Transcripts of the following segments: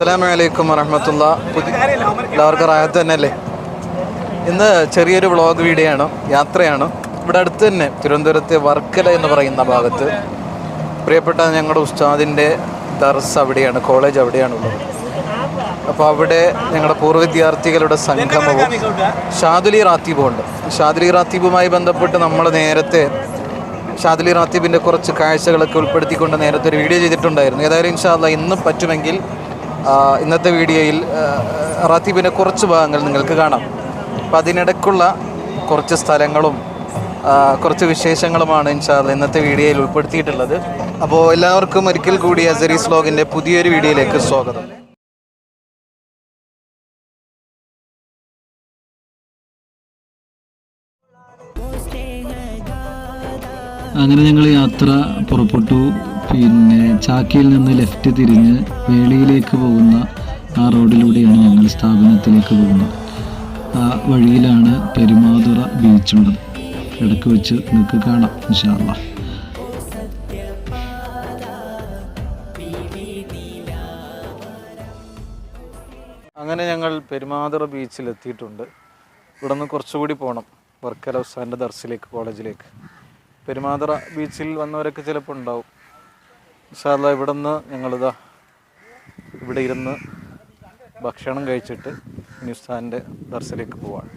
അസ്സലാമലൈക്കും വറഹമത്തുള്ള. എല്ലാവർക്കും റായത്ത് തന്നെയല്ലേ? ഇന്ന് ചെറിയൊരു വ്ളോഗ് വീഡിയോ ആണ് യാത്രയാണ്. ഇവിടെ അടുത്ത് തന്നെ തിരുവനന്തപുരത്തെ വർക്കല എന്ന് പറയുന്ന ഭാഗത്ത്. പ്രിയപ്പെട്ട ഞങ്ങളുടെ ഉസ്താദിന്റെ ദർസ് അവിടെയാണ് കോളേജ് അവിടെയാണുള്ളത്. അപ്പോൾ അവിടെ ഞങ്ങളുടെ പൂർവ വിദ്യാർത്ഥികളുടെ സംഗമവും ഷാദുലി റാത്തീബും ഉണ്ട് ഷാദുലി റാത്തീബുമായി ബന്ധപ്പെട്ട് നമ്മൾ നേരത്തെ ഷാദുലി റാത്തീബിന്റെ കുറച്ച് കാഴ്ചകളൊക്കെ ഉൾപ്പെടുത്തിക്കൊണ്ട് നേരത്തെ ഒരു വീഡിയോ ചെയ്തിട്ടുണ്ടായിരുന്നു. ഏതായാലും ഇൻഷാല്ല ഇന്ന് പറ്റുമെങ്കിൽ ഇന്നത്തെ വീഡിയോയിൽ റാത്തീബിന്റെ കുറച്ച് ഭാഗങ്ങൾ നിങ്ങൾക്ക് കാണാം. അപ്പം അതിനിടയ്ക്കുള്ള കുറച്ച് സ്ഥലങ്ങളും കുറച്ച് വിശേഷങ്ങളുമാണ് ഇൻഷാല്ല ഇന്നത്തെ വീഡിയോയിൽ ഉൾപ്പെടുത്തിയിട്ടുള്ളത്. അപ്പോൾ എല്ലാവർക്കും ഒരിക്കൽ കൂടി അസരീസ് ലോഗിന്റെ പുതിയൊരു വീഡിയോയിലേക്ക് സ്വാഗതം. അങ്ങനെ ഞങ്ങൾ യാത്ര പുറപ്പെട്ടു. പിന്നെ ചാക്കിയിൽ നിന്ന് ലെഫ്റ്റ് തിരിഞ്ഞ് വേളിയിലേക്ക് പോകുന്ന ആ റോഡിലൂടെയാണ് ഞങ്ങൾ സ്ഥാപനത്തിലേക്ക് പോകുന്നത്. ആ വഴിയിലാണ് പെരുമാതുറ ബീച്ചുള്ളത് ഇടയ്ക്ക് വെച്ച് നിങ്ങൾക്ക് കാണാം ഇൻഷാല്ല അങ്ങനെ ഞങ്ങൾ പെരുമാതുറ ബീച്ചിൽ എത്തിയിട്ടുണ്ട്. ഇവിടെ നിന്ന് കുറച്ചുകൂടി പോകണം വർക്കല ഉസ്താന്റെ ദർസിലേക്ക് കോളേജിലേക്ക് പെരുമാതുറ ബീച്ചിൽ വന്നവരൊക്കെ ചിലപ്പോൾ ഉണ്ടാവും. ഇൻഷാല്ല ഇവിടെ നിന്ന് ഞങ്ങളിതാ ഇവിടെ ഇരുന്ന് ഭക്ഷണം കഴിച്ചിട്ട് ഇനി ദർശനയ്ക്ക് പോവാണ്.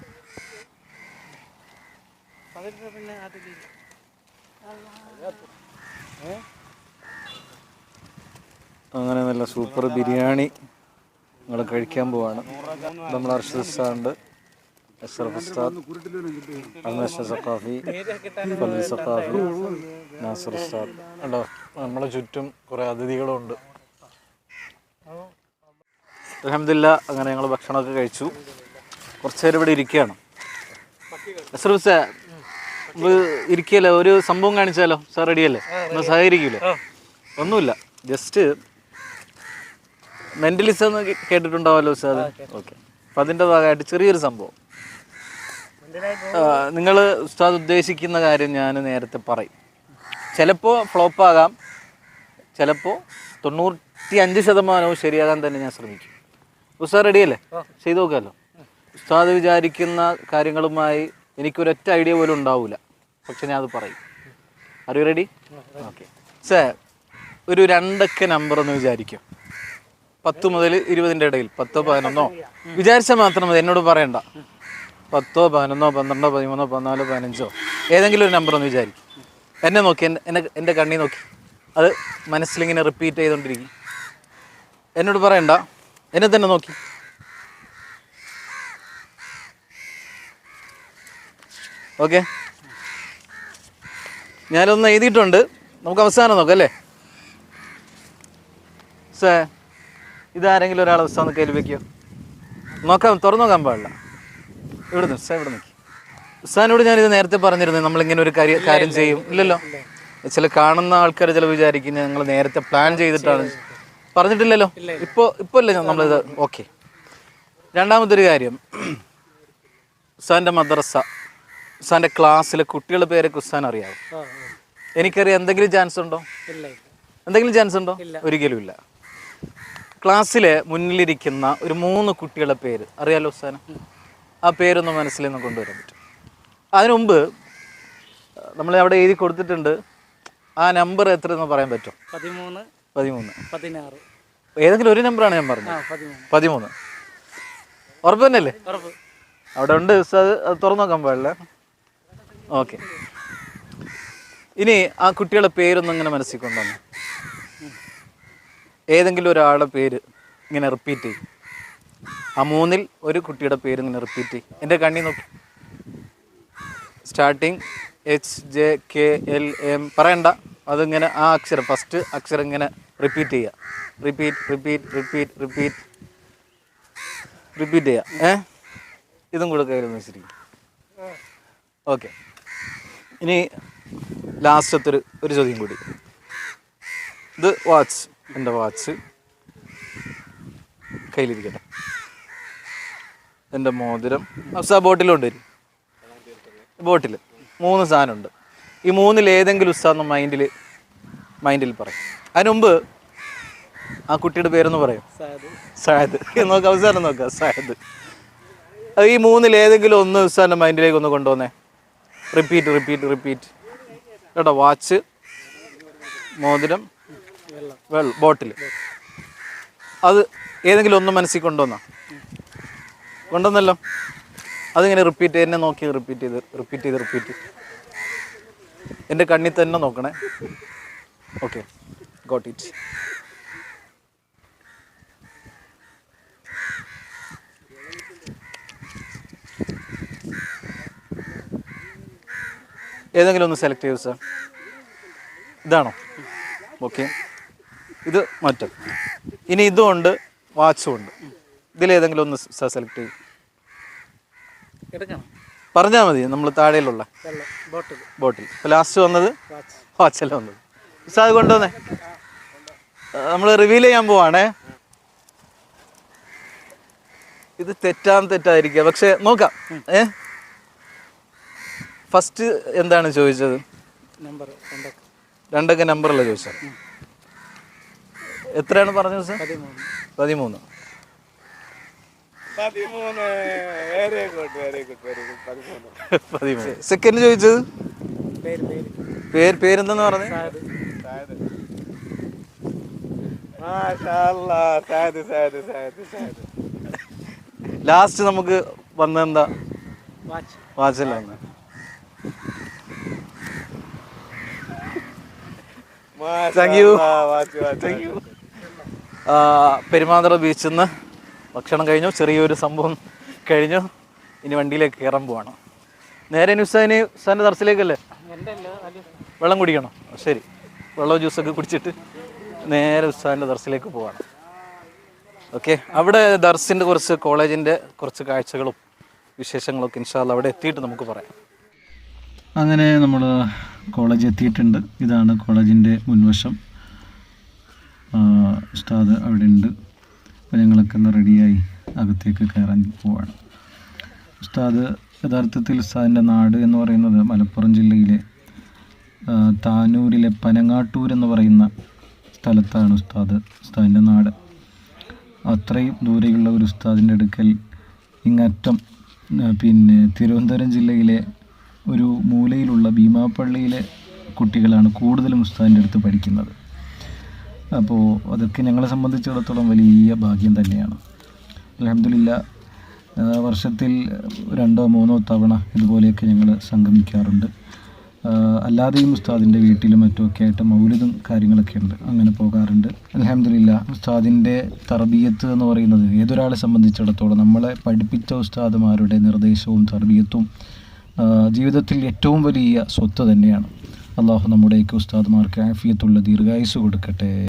അങ്ങനെ നല്ല സൂപ്പർ ബിരിയാണി നിങ്ങൾ കഴിക്കാൻ പോവാണ്. നമ്മൾ അർഷദ് ഉസ്താദുണ്ട് അഷ്റഫ് ഉസ്താദ് അൽമേഷ സഖാഫി ഫലി സഖാഫി നാസർ ഉസ്താദ് ഉണ്ടോ നമ്മളെ ചുറ്റും കുറേ അതിഥികളുണ്ട്. അലഹമില്ല അങ്ങനെ ഞങ്ങൾ ഭക്ഷണമൊക്കെ കഴിച്ചു. കുറച്ച് നേരം ഇവിടെ ഇരിക്കുകയാണ്. അഷ്റഫ് ഉസ്താദ് നമുക്ക് ഒരു സംഭവം കാണിച്ചാലോ? സാർ റെഡിയല്ലേ? ഒന്ന് സഹകരിക്കൂലേ? ഒന്നുമില്ല. ജസ്റ്റ് മെന്റലിസം എന്ന് കേ- കേട്ടിട്ടുണ്ടാവല്ലോ ഉസ്താദ് ഓക്കെ അപ്പം അതിന്റെ ഭാഗമായിട്ട് ചെറിയൊരു സംഭവം. നിങ്ങൾ ഉസ്താദ് ഉദ്ദേശിക്കുന്ന കാര്യം ഞാൻ നേരത്തെ പറയും. ചിലപ്പോൾ ഫ്ലോപ്പ് ആകാം ചിലപ്പോൾ തൊണ്ണൂറ്റി അഞ്ച് ശതമാനവും ശരിയാകാൻ തന്നെ ഞാൻ ശ്രമിക്കും. ഉസ്താദ് റെഡിയല്ലേ? ചെയ്തു നോക്കാമല്ലോ ഉസ്താദ് വിചാരിക്കുന്ന കാര്യങ്ങളുമായി എനിക്കൊരൊറ്റ ഐഡിയ പോലും ഉണ്ടാവില്ല പക്ഷെ ഞാൻ അത് പറയും. അറിയു റെഡി ഓക്കെ സാർ ഒരു രണ്ടൊക്കെ നമ്പർ എന്ന് വിചാരിക്കും. പത്ത് മുതൽ ഇരുപതിന്റെ ഇടയിൽ പത്തോ പതിനൊന്നോ? വിചാരിച്ചാൽ മാത്രം മതി എന്നോട് പറയണ്ട. പത്തോ പതിനൊന്നോ പന്ത്രണ്ടോ പതിമൂന്നോ പതിനാലോ പതിനഞ്ചോ ഏതെങ്കിലും ഒരു നമ്പർ ഒന്ന് വിചാരിക്കും. എന്നെ നോക്കി എന്നെ എന്റെ കണ്ണി നോക്കി. അത് മനസ്സിലിങ്ങനെ റിപ്പീറ്റ് ചെയ്തുകൊണ്ടിരിക്കും എന്നോട് പറയണ്ട. എന്നെ തന്നെ നോക്കി. ഓക്കെ ഞാനൊന്ന് എഴുതിയിട്ടുണ്ട്. നമുക്ക് അവസാനം നോക്കാം അല്ലേ? സേ ഇതാരെങ്കിലും ഒരാൾ അവസ്ഥ കയ്യിൽ വെക്കോ നോക്കാം തുറന്നു നോക്കാൻ പാടില്ല. ഇവിടെ നിന്ന് ഇവിടെ നിൽക്കി ഉസ്താനോട് ഞാനിത് നേരത്തെ പറഞ്ഞിരുന്നു നമ്മളിങ്ങനെ ഒരു കാര്യം കാര്യം ചെയ്യും. ഇല്ലല്ലോ? ചില കാണുന്ന ആൾക്കാർ ചില വിചാരിക്കും ഞങ്ങൾ നേരത്തെ പ്ലാൻ ചെയ്തിട്ടാണ്. പറഞ്ഞിട്ടില്ലല്ലോ? ഇപ്പോൾ ഇപ്പോൾ അല്ലേ നമ്മളിത് ഓക്കെ. രണ്ടാമതൊരു കാര്യം. ഉസ്താന്റെ മദ്രസ ഉസ്താന്റെ ക്ലാസ്സിലെ കുട്ടികളുടെ പേരൊക്കെ ഉസ്താൻ അറിയാവും? എനിക്കറിയാം എന്തെങ്കിലും ചാൻസ് ഉണ്ടോ? എന്തെങ്കിലും ചാൻസ് ഉണ്ടോ? ഒരിക്കലും ഇല്ല. ക്ലാസ്സിലെ മുന്നിലിരിക്കുന്ന ഒരു മൂന്ന് കുട്ടികളുടെ പേര് അറിയാലോ ഉസ്താന? ആ പേരൊന്ന് മനസ്സിൽ നിന്ന് കൊണ്ടുവരാൻ പറ്റും. അതിനു മുമ്പ് നമ്മൾ അവിടെ എഴുതി കൊടുത്തിട്ടുണ്ട്. ആ നമ്പർ എത്ര എന്ന് പറയാൻ പറ്റും? പതിമൂന്ന് പതിമൂന്ന്. പതിനാറ്. ഏതെങ്കിലും ഒരു നമ്പറാണ് ഞാൻ പറഞ്ഞത്. പതിമൂന്ന്. ഉറപ്പ് തന്നെയല്ലേ? അവിടെ ഉണ്ട് അത് തുറന്നു നോക്കാൻ പാടില്ല. ഓക്കെ. ഇനി ആ കുട്ടികളുടെ പേരൊന്നും ഇങ്ങനെ മനസ്സിൽ കൊണ്ടുവന്നു? ഏതെങ്കിലും ഒരാളുടെ പേര് ഇങ്ങനെ റിപ്പീറ്റ് ചെയ്യും. ആ മൂന്നിൽ ഒരു കുട്ടിയുടെ പേര് ഇങ്ങനെ റിപ്പീറ്റ് ചെയ്യും. എന്റെ കണ്ണി നോക്കി. Starting H J K L M പറയണ്ട. അതിങ്ങനെ ആ അക്ഷരം. ഫസ്റ്റ് അക്ഷരം ഇങ്ങനെ റിപ്പീറ്റ് ചെയ്യുക repeat repeat repeat repeat repeat ചെയ്യുക ഏ? ഇതും കൂടെ കയ്യിൽ വെച്ചിരിക്കും. ഓക്കെ ഇനി ലാസ്റ്റത്തെ ഒരു ഒരു ചോദ്യം കൂടി. ഇത് വാച്ച് എന്റെ വാച്ച് കയ്യിലിരിക്കട്ടെ. എന്റെ മോതിരം. അഫ്സ ബോട്ടിലുണ്ട് ബോട്ടിൽ മൂന്ന് സാധനമുണ്ട്. ഈ മൂന്നിൽ ഏതെങ്കിലും ഉസ്താദ് മൈൻഡിൽ മൈൻഡിൽ പറയും. അതിനുമുമ്പ് ആ കുട്ടിയുടെ പേരൊന്ന് പറയും. സായദ് നോക്കാം അവസാനം നോക്കാം. സായദ് അത് ഈ മൂന്നിൽ ഏതെങ്കിലും ഒന്ന് ഉസ്താന്റെ മൈൻഡിലേക്ക് ഒന്ന് കൊണ്ടുവന്നേ. റിപ്പീറ്റ് റിപ്പീറ്റ് റിപ്പീറ്റ് കേട്ടോ വാച്ച് മോതിരം വെള്ളം. ബോട്ടിൽ അത് ഏതെങ്കിലും ഒന്ന് മനസ്സിൽ കൊണ്ടുവന്നോ. കൊണ്ടുവന്നല്ലോ അതിങ്ങനെ റിപ്പീറ്റ് എന്നെ നോക്കി റിപ്പീറ്റ് ചെയ്ത് റിപ്പീറ്റ് ചെയ്ത് റിപ്പീറ്റ് എന്റെ കണ്ണിൽ തന്നെ നോക്കണേ. ഓക്കെ ഗോട്ട് ഇറ്റ് ഏതെങ്കിലും ഒന്ന് സെലക്ട് ചെയ്യൂ സാർ ഇതാണോ? ഓക്കെ ഇത് മറ്റും. ഇനി ഇതുമുണ്ട് വാച്ചും ഉണ്ട്. ഇതിലേതെങ്കിലും ഒന്ന് സാർ സെലക്ട് ചെയ്യും. പറഞ്ഞാൽ മതി നമ്മൾ താഴെയിലുള്ള ബോട്ടിൽ ലാസ്റ്റ് വന്നത് വാച്ച് വാച്ചല്ല വന്നത്? സാർ അത് കൊണ്ടുവന്നേ. നമ്മൾ റിവീൽ ചെയ്യാൻ പോവാണേ. ഇത് തെറ്റാൻ തെറ്റായിരിക്കുക പക്ഷെ നോക്കാം. ഏ? ഫസ്റ്റ് എന്താണ് ചോദിച്ചത്? രണ്ടൊക്കെ. നമ്പറല്ല ചോദിച്ചത്? എത്രയാണ് പറഞ്ഞത് സാർ പതിമൂന്ന്. പതിമൂന്ന്. പതിമൂന്ന് very good very good very good പതിമൂന്ന്. പതിമൂന്ന്. സെക്കൻഡ് ചോദിച്ചത്? പേര് പേര്. പേര് പേരെന്തെന്ന് പറഞ്ഞേ? ലാസ്റ്റ് നമുക്ക് വന്നെന്താ? വാച്ച്. വാച്ചല്ല. താങ്ക് യു പെരുമാതുറ ബീച്ചിൽ നിന്ന് ഭക്ഷണം കഴിഞ്ഞു ചെറിയൊരു സംഭവം കഴിഞ്ഞു. ഇനി വണ്ടിയിലേക്ക് കയറാൻ പോവാണ്. നേരെ നുസാനി ഉസ്താന്റെ തറസിലേക്കല്ലേ വെള്ളം കുടിക്കണം. ശരി. വെള്ളവും ജ്യൂസൊക്കെ കുടിച്ചിട്ട് നേരെ ഉസ്താന്റെ ദർസിലേക്ക് പോവാണ്. ഓക്കെ. അവിടെ ദർസിന്റെ കുറച്ച് കോളേജിന്റെ കുറച്ച് കാഴ്ചകളും വിശേഷങ്ങളൊക്കെ ഇൻഷാല്ല അവിടെ എത്തിയിട്ട് നമുക്ക് പറയാം. അങ്ങനെ നമ്മൾ കോളേജ് എത്തിയിട്ടുണ്ട്. ഇതാണ് കോളേജിന്റെ മുൻവശം. ഉസ്താദ് അവിടെ ഉണ്ട് അപ്പോൾ ഞങ്ങളൊക്കെ ഒന്ന് റെഡിയായി അകത്തേക്ക് കയറാൻ പോവാണ്. ഉസ്താദ് യഥാർത്ഥത്തിൽ ഉസ്താദിന്റെ നാട് എന്ന് പറയുന്നത് മലപ്പുറം ജില്ലയിലെ താനൂരിലെ പനങ്ങാട്ടൂർ എന്ന് പറയുന്ന സ്ഥലത്താണ് ഉസ്താദ് ഉസ്താദിന്റെ നാട്. അത്രയും ദൂരെയുള്ള ഒരു ഉസ്താദിന്റെ അടുക്കൽ ഇങ്ങറ്റം പിന്നെ തിരുവനന്തപുരം ജില്ലയിലെ ഒരു മൂലയിലുള്ള ഭീമാപ്പള്ളിയിലെ കുട്ടികളാണ് കൂടുതലും ഉസ്താദിന്റെ അടുത്ത് പഠിക്കുന്നത്. അപ്പോൾ അതൊക്കെ ഞങ്ങളെ സംബന്ധിച്ചിടത്തോളം വലിയ ഭാഗ്യം തന്നെയാണ്. അലഹമില്ല വർഷത്തിൽ രണ്ടോ മൂന്നോ തവണ ഇതുപോലെയൊക്കെ ഞങ്ങൾ സംഗമിക്കാറുണ്ട്. അല്ലാതെയും ഉസ്താദിന്റെ വീട്ടിലും മറ്റുമൊക്കെ ആയിട്ട് മൗലിതും കാര്യങ്ങളൊക്കെ ഉണ്ട്. അങ്ങനെ പോകാറുണ്ട്. അലഹമില്ല ഉസ്താദിന്റെ തർബീയത്ത് എന്ന് പറയുന്നത് ഏതൊരാളെ സംബന്ധിച്ചിടത്തോളം നമ്മളെ പഠിപ്പിച്ച ഉസ്താദുമാരുടെ നിർദ്ദേശവും തർബീയത്തും ജീവിതത്തിൽ ഏറ്റവും വലിയ സ്വത്ത് തന്നെയാണ്. അള്ളാഹു നമ്മുടെയൊക്കെ ഉസ്താദുമാർക്ക് ആഫിയത്തുള്ള ദീർഘായുസ് കൊടുക്കട്ടെ.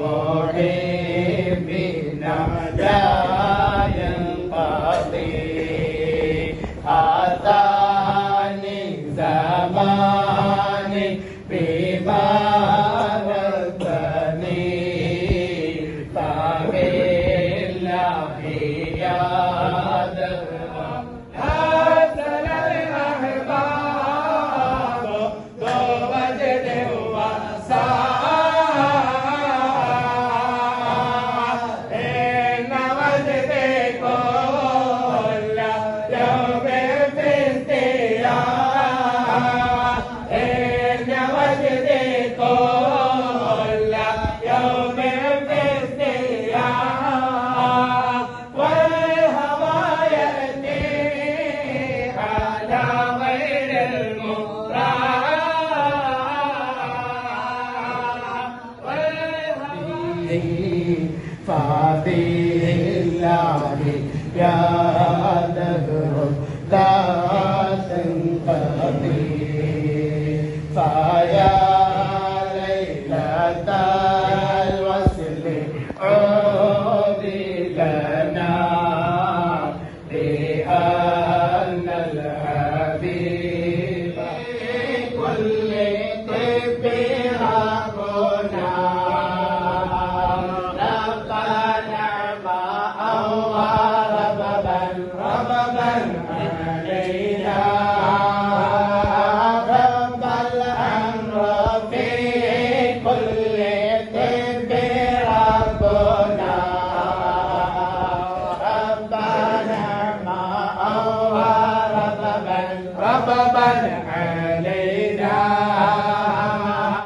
More Mina